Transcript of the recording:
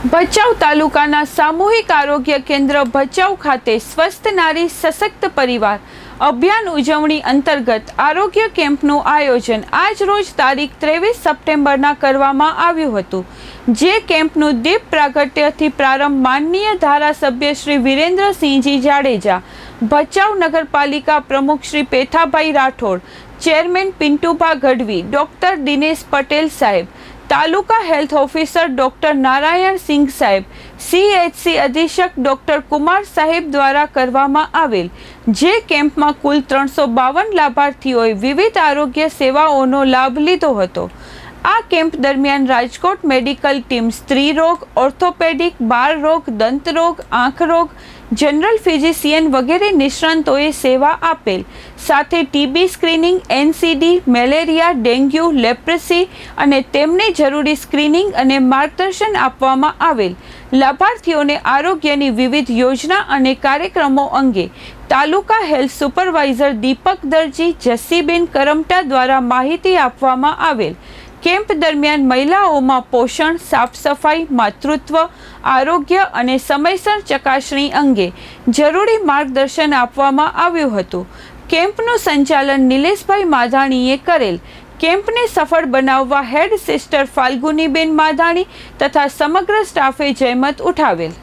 ભચાઉ તાલુકાના સામૂહિક આરોગ્ય કેન્દ્ર ભચાઉ ખાતે સ્વસ્થ નારી સશક્ત પરિવાર અભિયાન ઉજવણી અંતર્ગત આરોગ્ય કેમ્પનું આયોજન આજ રોજ તારીખ ત્રેવીસ સપ્ટેમ્બરના કરવામાં આવ્યું હતું. જે કેમ્પનું દીપ પ્રાગટ્યથી પ્રારંભ માનનીય ધારાસભ્ય શ્રી વિરેન્દ્રસિંહજી જાડેજા, ભચાઉ નગરપાલિકા પ્રમુખ શ્રી પેથાભાઈ રાઠોડ, ચેરમેન પિન્ટુભા ગઢવી, ડોક્ટર દિનેશ પટેલ સાહેબ taluka health officer doctor Narayan Singh સાહેબ સીએચસી અધિક્ષક ડોક્ટર કુમાર સાહેબ દ્વારા કરવામાં આવેલ, જે કેમ્પમાં કુલ ત્રણસો બાવન લાભાર્થીઓએ વિવિધ આરોગ્ય સેવાઓનો લાભ લીધો હતો. આ કેમ્પ દરમિયાન રાજકોટ મેડિકલ ટીમ સ્ત્રી રોગ, ઓર્થોપેડિક, બાળ રોગ, દંત રોગ, આંખ રોગ, જનરલ ફિઝિશિયન વગેરે નિષ્ણાંતોએ સેવા આપેલ. સાથે TB screening, NCD, malaria, dengue, leprosy અને તેમને જરૂરી સ્ક્રીનિંગ અને માર્ગદર્શન આપવામાં આવેલ. લાભાર્થીઓને આરોગ્યની વિવિધ યોજના અને કાર્યક્રમો અંગે તાલુકા હેલ્થ સુપરવાઇઝર દીપક દરજી જસ્સીબેન કરમટા દ્વારા માહિતી આપવામાં આવેલ. કેમ્પ દરમિયાન મહિલાઓમાં પોષણ સાફ સફાઈ માતૃત્વ, આરોગ્ય અને સમયસર ચકાસણી અંગે જરૂરી માર્ગદર્શન આપવામાં આવ્યું હતું. કેમ્પનું સંચાલન નિલેશભાઈ માધાણીએ કરેલ. કેમ્પને સફળ બનાવવા હેડ સિસ્ટર ફાલ્ગુનીબેન માધાણી તથા સમગ્ર સ્ટાફે જહેમત ઉઠાવેલ.